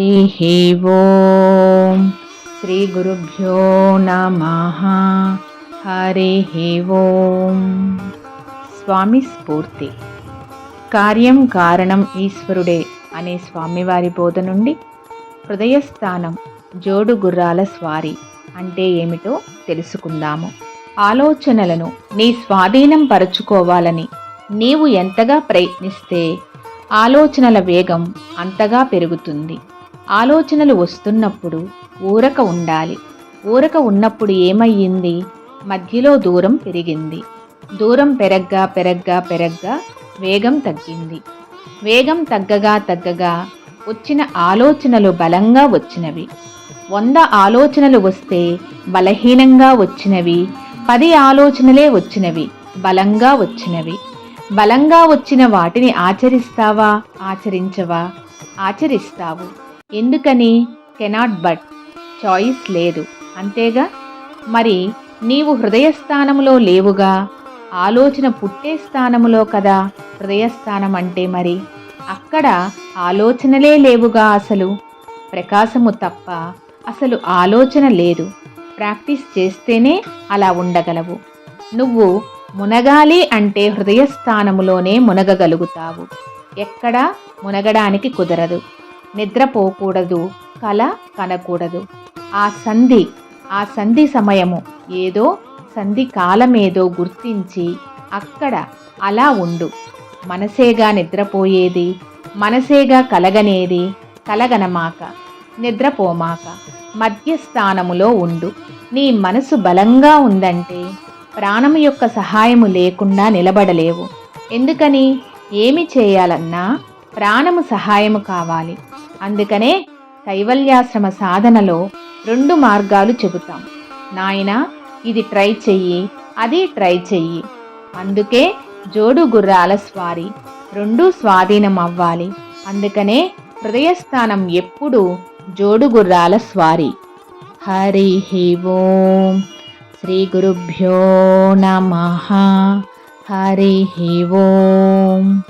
ఓం శ్రీ గురుభ్యో నమ హరి ఓం స్వామి స్ఫూర్తి కార్యం కారణం ఈశ్వరుడే అనే స్వామివారి బోధ నుండి హృదయస్థానం జోడు గుర్రాల స్వారీ అంటే ఏమిటో తెలుసుకుందాము. ఆలోచనలను నీ స్వాధీనం పరుచుకోవాలని నీవు ఎంతగా ప్రయత్నిస్తే ఆలోచనల వేగం అంతగా పెరుగుతుంది. ఆలోచనలు వస్తున్నప్పుడు ఊరక ఉండాలి. ఊరక ఉన్నప్పుడు ఏమయ్యింది? మధ్యలో దూరం పెరిగింది. దూరం పెరగ్గా పెరగ్గా పెరగ్గా వేగం తగ్గింది. వేగం తగ్గగా తగ్గగా వచ్చిన ఆలోచనలు బలంగా వచ్చినవి. వంద ఆలోచనలు వస్తే బలహీనంగా వచ్చినవి. పది ఆలోచనలే వచ్చినవి. బలంగా వచ్చినవి. బలంగా వచ్చిన వాటిని ఆచరిస్తావా? ఆచరించవా? ఆచరిస్తావు. ఎందుకని? కెనాట్ బట్ చాయిస్ లేదు. అంతేగా? మరి నీవు హృదయస్థానములో లేవుగా? ఆలోచన పుట్టే స్థానములో కదా హృదయస్థానం అంటే మరి? అక్కడ ఆలోచనలే లేవుగా అసలు? ప్రకాశము తప్ప అసలు ఆలోచన లేదు. ప్రాక్టీస్ చేస్తేనే అలా ఉండగలవు. నువ్వు మునగాలి అంటే హృదయస్థానములోనే మునగగలుగుతావు. ఎక్కడా మునగడానికి కుదరదు. నిద్రపోకూడదు కల కనకూడదు. ఆ సంధి ఆ సంధి సమయము ఏదో సంధి కాలమేదో గుర్తించి అక్కడ అలా ఉండు. మనసేగా నిద్రపోయేది మనసేగా కలగనేది కలగనమాక నిద్రపోమాక మధ్యస్థానములో ఉండు. నీ మనసు బలంగా ఉందంటే ప్రాణం యొక్క సహాయము లేకుండా నిలబడలేవు. ఎందుకని? ఏమి చేయాలన్నా ప్రాణము సహాయము కావాలి. అందుకనే కైవల్యాశ్రమ సాధనలో రెండు మార్గాలు చెబుతాం. నాయన ఇది ట్రై చెయ్యి అది ట్రై చెయ్యి. అందుకే జోడు గుర్రాల స్వారీ రెండు స్వాధీనం అవ్వాలి అందుకనే హృదయస్థానం ఎప్పుడూ జోడు గుర్రాల స్వారీ. హరి ఓం. శ్రీ గురుభ్యో నమ. హరి ఓం.